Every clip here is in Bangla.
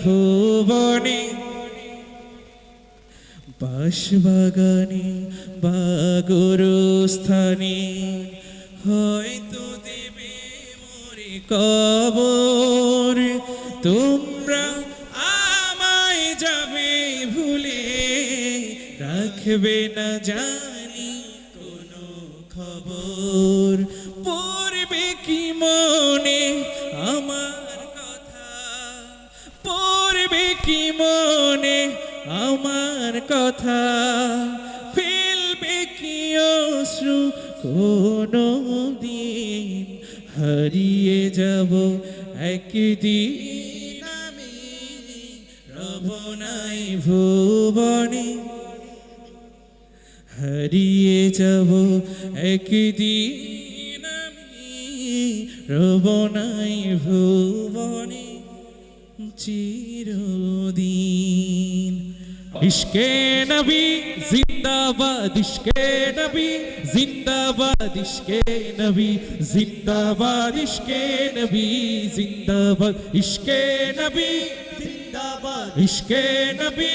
ভুবনে বাঁশবাগানে বা স্থানে হয়তো দেবে মরে কবর। তোমরা আমায় যাবে ভুলে রাখবে না জানি কি মনে আমার কথা? ফেলবে কি অশ্রু? কোনো দিন হারিয়ে যাব একদিন আমি। রব নাই ভুবনে হারিয়ে যাব একদিন আমি। রব নাই ভুবনে চিরদিন। ইশকে নবী, জিন্দাবাদ, ইশকে নবী, জিন্দাবাদ, ইশকে নবী, জিন্দাবাদ, ইশকে নবী, জিন্দাবাদ, ইশকে নবী, জিন্দাবাদ, ইশকে নবী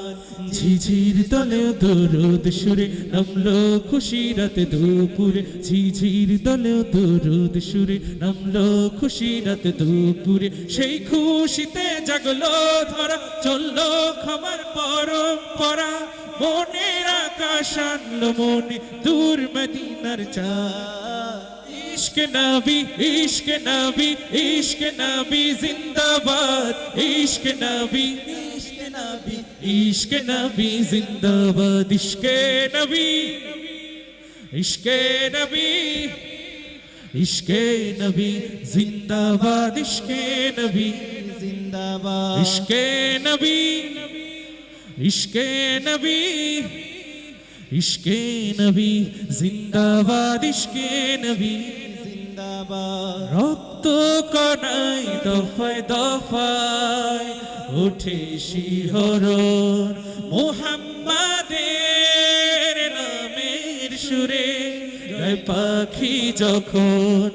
ঝিঝির দলে দরুদ সুরে, নামলো খুশি রাত দুপুরে। ঝিঝির দলে দরুদ সুরে, নামলো খুশি রাত দুপুরে। সেই খুশিতে জাগলো ধরা, চলল খামার পরম্পরা। মনের আকাশ আনলো মনে দূর মদিনার চা ইশক নবী ইশক নবী ইশক নবী জিন্দাবাদ। ইশক নবী নবী ইশক নবী জিন্দাবাদ ইশক নবী ইশক নবী ইশক নবী জিন্দাবাদ ইশক নবী জিন্দাবাদ। ইশক নবী ইশক নবী ইশক নবী জিন্দাবাদ ইশক নবী। জিন্দাবাদ। রক্ত কনাই দফায় দফায় উঠে শিহরণ মোহাম্মদের নামের সুরে পাখি যখন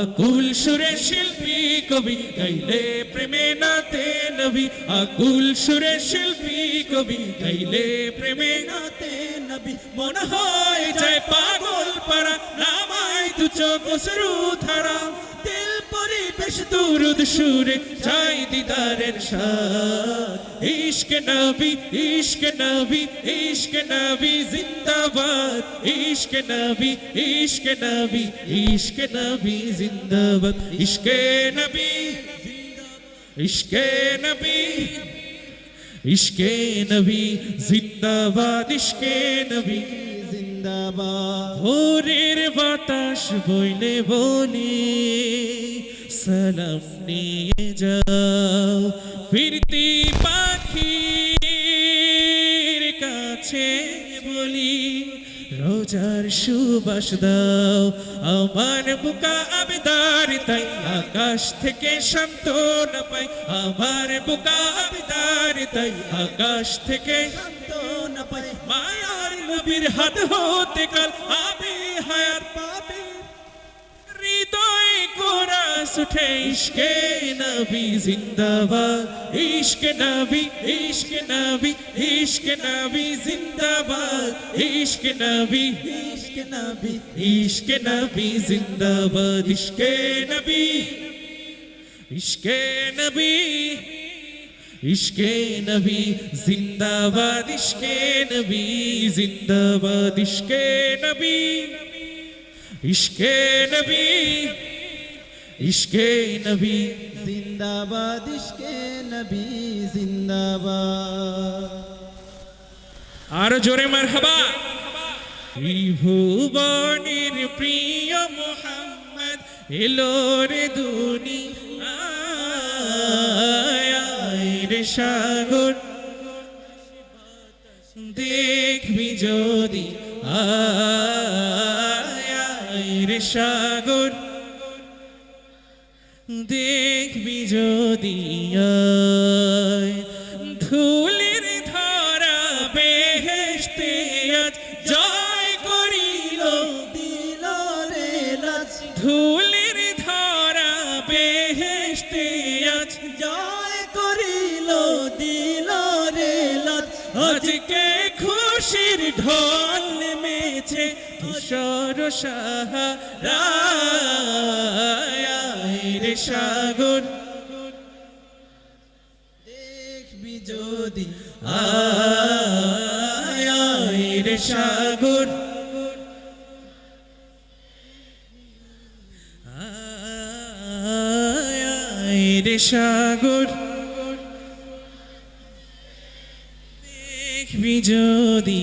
আকুল সুরে শিল্পী কবি গাইলে প্রেমে নাতে নবী। আকুল সুরে শিল্পী কবি গাইলে প্রেমে নাতে নবী। মন হয় যায় পাগল পারা নামায় দু চোখ ধারা। দুরুদ সুরে চাই দিদারের সাথ। ইশক নবী ইশক নবী ইশক নবী জিন্দাবাদ। ইশক নবী ইশক নবী ইশক নবী জিন্দাবাদ। ইশক নবী ইশক নবী, ইশকে নবী জিন্দাবাদ। ইশকে নবী জিন্দাবাদ। ভোরের বাতাস বইলে বলি। সালাম নিয়ে যাও। ফিরতি পাখির কাছে বলি, রোজার সুবাস দাও। আমার বুকা আবেদার তাই আকাশ থেকে শান্তন পাই। আমার বুকা আবেদার তাই আকাশ থেকে শান্তন পাই। মায়ার নবীর হাত হতে কাল কোরাস উঠে ইশকে নবী জিন্দাবাদ। ইশকে নবী ইশকে নবী ইশকে নবী জিন্দাবাদ। ইশকে নবী, ইশক নবী, ইশকে নবী জিন্দাবাদ। ইশকে নবী ইশকে নবী ইশকে নবী জিন্দাবাদ। ইশকে নবী জিন্দাবাদ। ইশকে নবী ইশকে নবী ইশকে নবী। জিন্দাবাদ ইশকে নবী জিন্দাবাদ। আরও জোরে মারহাবা। ভুবনের প্রিয় মোহাম্মদ এলো রে দুনি রে সাগর। দেখবি যদি আয় রে সাগর। দেখবি যদি ধুলির ধরা বেহেশতে আজ জয় করিল দিল রে ধুলির ধরা বেহেশতে আজ জয় করিল দিল রে আজকে খুশির ঢল নেমেছে কিশোর সাহারা রে সাগর। দেখবি যদি আয় রে সাগর। রে সাগর। দেখবি যদি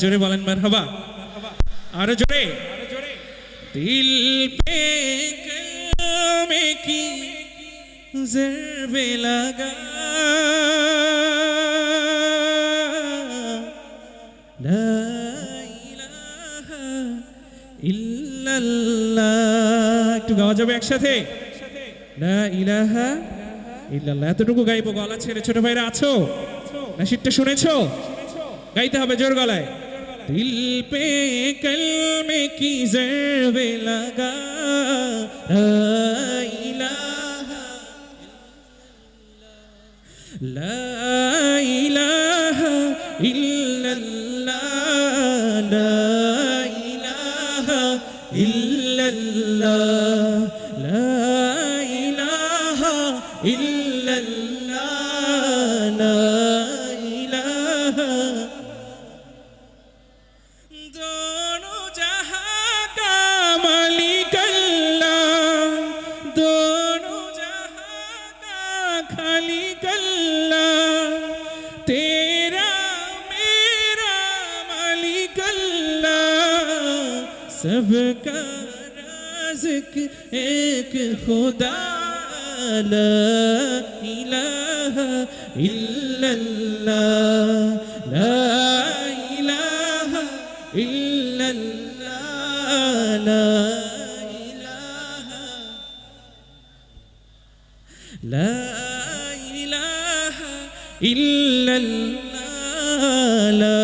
জোরে বলেন মার হবা আরও জোরে। দিল পে কি জরবে লাগা। লা ইলাহা ইল্লাল্লাহ। একটু গাওয়া যাবে একসাথে। লা ইলাহা ইল্লাল্লাহ। এতটুকু গাইবো, গলা ছেড়ে। ছোট ভাইরা আছো? না শীতটা শুনেছো? গাইতে হবে জোর গলায়। दिल पे कलम की जरब लगा لا إله إلا الله لا إله إلا الله لا إله إلا الله لا إله سب رزق ایک خدا لا إله إلا الله لا إله إلا الله لا لا إله إلا الله